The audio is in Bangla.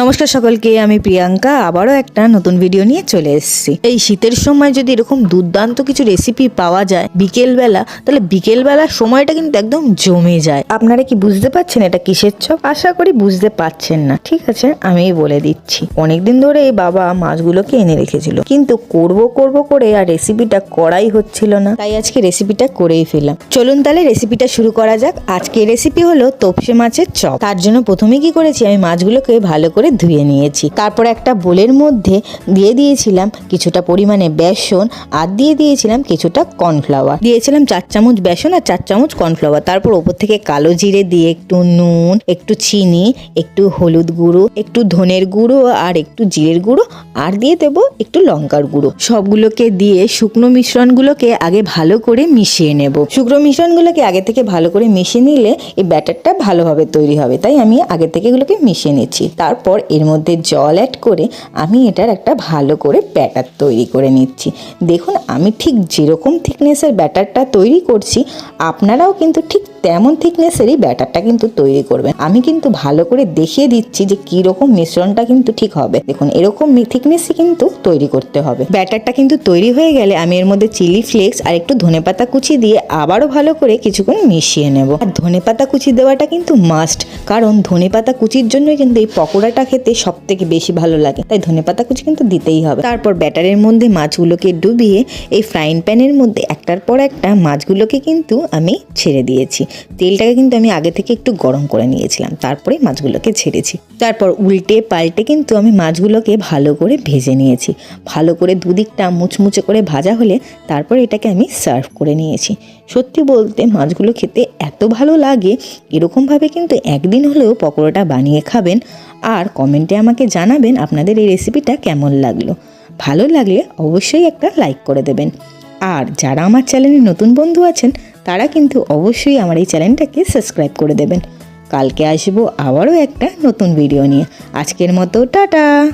নমস্কার সকলকে, আমি প্রিয়াঙ্কা। আবারও একটা নতুন ভিডিও নিয়ে চলে এসেছি। এই শীতের সময় যদি এরকম দুর্দান্ত কিছু রেসিপি পাওয়া যায় বিকেলবেলা, তাহলে বিকেলবেলার সময়টা কিন্তু একদম জমে যায়। আপনারা কি বুঝতে পারছেন এটা কিসের চপ আশা করি বুঝতে পারছেন না। ঠিক আছে, আমি বলে দিচ্ছি। অনেকদিন ধরে এই বাবা মাছগুলোকে এনে রেখেছিল। কিন্তু করব করব করে আর রেসিপিটা করাই হচ্ছিল না। তাই আজকে রেসিপিটা করেই ফেলাম চলুন তাহলে রেসিপিটা শুরু করা যাক। আজকে রেসিপি হলো তোপসে মাছের চপ। তার জন্য প্রথমে কি করেছি? আমি মাছগুলোকে ভালো করে ধুয়ে নিয়েছি। তারপর একটা বোলের মধ্যে দিয়ে দিয়েছিলাম কিছুটা পরিমাণে বেসন আর দিয়ে দিয়েছিলাম কিছুটা কর্নফ্লাওয়ার। দিয়েছিলাম চার চামচ বেসন আর চার চামচ কর্নফ্লাওয়ার। তারপর ওপর থেকে কালো জিরে দিয়ে একটু নুন, একটু চিনি, একটু হলুদ গুঁড়ো, একটু ধনের গুঁড়ো আর একটু জিরের গুঁড়ো আর দিয়ে দেবো একটু লঙ্কার গুঁড়ো। সবগুলোকে দিয়ে শুকনো মিশ্রণগুলোকে আগে ভালো করে মিশিয়ে নেব। শুকনো মিশ্রণগুলোকে আগে থেকে ভালো করে মিশিয়ে নিলে এই ব্যাটারটা ভালোভাবে তৈরি হবে। তাই আমি আগে থেকে এগুলোকে মিশিয়ে নিচ্ছি। তারপর এর মধ্যে জল অ্যাড করে আমি এটার একটা ভালো করে ব্যাটার তৈরি করে নিচ্ছি। দেখুন, আমি ঠিক যেরকম থিকনেসের ব্যাটারটা তৈরি করছি, আপনারাও কিন্তু ঠিক তেমন থিকনেসেরই ব্যাটারটা কিন্তু তৈরি করবেন। আমি কিন্তু ভালো করে দেখিয়ে দিচ্ছি যে কীরকম মিশ্রণটা কিন্তু ঠিক হবে। দেখুন, এরকম থিকনেসই কিন্তু তৈরি করতে হবে। ব্যাটারটা কিন্তু তৈরি হয়ে গেলে আমি এর মধ্যে চিলি ফ্লেক্স আর একটু ধনেপাতা কুচি দিয়ে আবারও ভালো করে কিছুক্ষণ মিশিয়ে নেব। আর ধনেপাতা কুচি দেওয়াটা কিন্তু মাস্ট কারণ ধনেপাতা কুচির জন্যই কিন্তু এই পকোড়াটা খেতে সব থেকে বেশি ভালো লাগে। তাই ধনেপাতা কুচি কিন্তু দিতেই হবে। তারপর ব্যাটারের মধ্যে মাছগুলোকে ডুবিয়ে এই ফ্রাইং প্যানের মধ্যে একটার পর একটা মাছগুলোকে কিন্তু আমি ছেড়ে দিয়েছি। তেলটাকে কিন্তু আমি আগে থেকে একটু গরম করে নিয়েছিলাম। তারপরে মাছগুলোকে ছেড়েছি। তারপর উল্টে পাল্টে কিন্তু আমি মাছগুলোকে ভালো করে ভেজে নিয়েছি। ভালো করে দুদিকটা মুচমুচে করে ভাজা হলে তারপর এটাকে আমি সার্ভ করে নিয়েছি। সত্যি বলতে মাছগুলো খেতে এত ভালো লাগে, এরকমভাবে কিন্তু একদিন হলেও পকোড়াটা বানিয়ে খাবেন। আর কমেন্টে আমাকে জানাবেন আপনাদের এই রেসিপিটা কেমন লাগল। ভালো লাগলে অবশ্যই একটা লাইক করে দেবেন। আর যারা আমার চ্যানেলে নতুন বন্ধু আছেন, তারা কিন্তু অবশ্যই আমার এই চ্যানেলটাকে সাবস্ক্রাইব করে দেবেন। কালকে আসব আবারও একটা নতুন ভিডিও নিয়ে। আজকের মতো, টাটা!